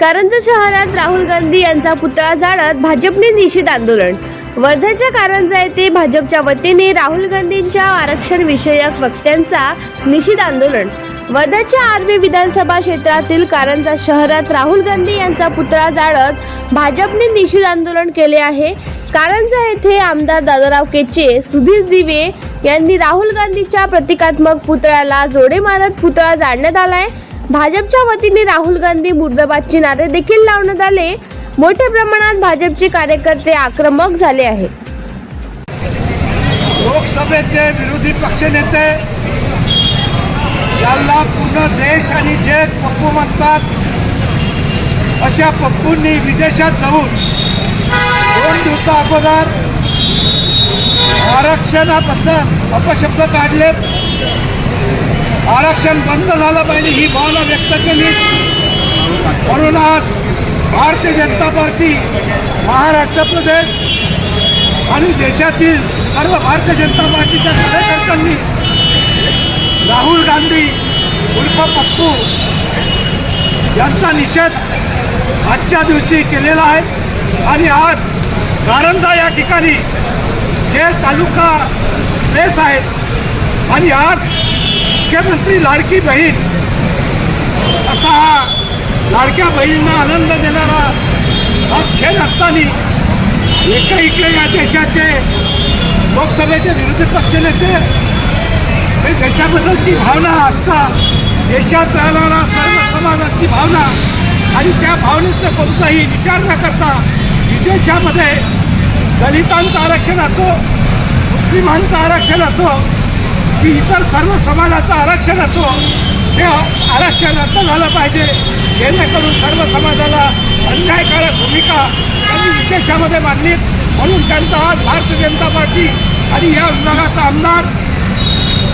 वर्धा शहरात राहुल गांधी यांचा पुतळा जाळत भाजपने निषेध आंदोलन. वर्ध्याच्या कारंजा येथे भाजपच्या वतीने राहुल गांधींच्या आरक्षण विषयक वक्त्यांचा निषेध आंदोलन. वर्ध्याच्या आर्वी विधानसभा क्षेत्रातील कारंजा शहरात राहुल गांधी यांचा पुतळा जाळत भाजपने निषेध आंदोलन केले आहे. कारंजा येथे आमदार दादाराव केचे सुधीर दिवे यांनी राहुल गांधीच्या प्रतिकात्मक पुतळ्याला जोडे मारत पुतळा जाळण्यात आलाय. भाजपच्या वतीने राहुल गांधी मुर्दाबादचे नारे देखील लावण्यात आले. मोठ्या प्रमाणात भाजपचे कार्यकर्ते आक्रमक झाले आहेत. लोकसभेचे विरोधी पक्षनेते यांना पूर्ण देश आणि जग पप्पू म्हणतात अशा पप्पूंनी विदेशात जाऊन दोन दिवसा अगोदर आरक्षणाबद्दल अपशब्द काढले आरक्षण बंद झालं पाहिजे ही भावना व्यक्त केली. म्हणून आज भारतीय जनता पार्टी महाराष्ट्र प्रदेश आणि देशातील सर्व भारतीय जनता पार्टीच्या कार्यकर्त्यांनी राहुल गांधी उर्फ पप्पू यांचा निषेध आजच्या दिवशी केलेला आहे. आणि आज कारंजा या ठिकाणी हे तालुका प्लेस आहेत. आणि आज मुख्यमंत्री लाडकी बहीण. असा हा लाडक्या बहिणींना आनंद देणारा हा खेळ असताना एका इकडे या देशाचे लोकसभेचे विरोधी पक्षनेते हे देशाबद्दलची भावना असता देशात राहणारा सर्व समाजाची भावना आणि त्या भावनेचा कोणताही विचार न करता विदेशामध्ये दलितांचं आरक्षण असो मुस्लिमांचं आरक्षण असो की इतर सर्व समाजाचं आरक्षण असो हे आरक्षण रद्द झालं पाहिजे. जेणेकरून सर्व समाजाला अन्यायकारक भूमिका त्यांनी विदेशामध्ये मांडलीत. म्हणून त्यांचा आज भारतीय जनता पार्टी आणि या विभागाचा आमदार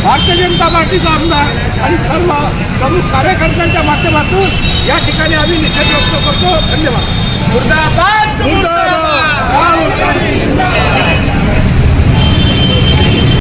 भारतीय जनता पार्टीचा आमदार आणि सर्व प्रमुख कार्यकर्त्यांच्या माध्यमातून या ठिकाणी आम्ही निषेध व्यक्त करतो. धन्यवाद. मुर्दाबाद मुर्दाबाद!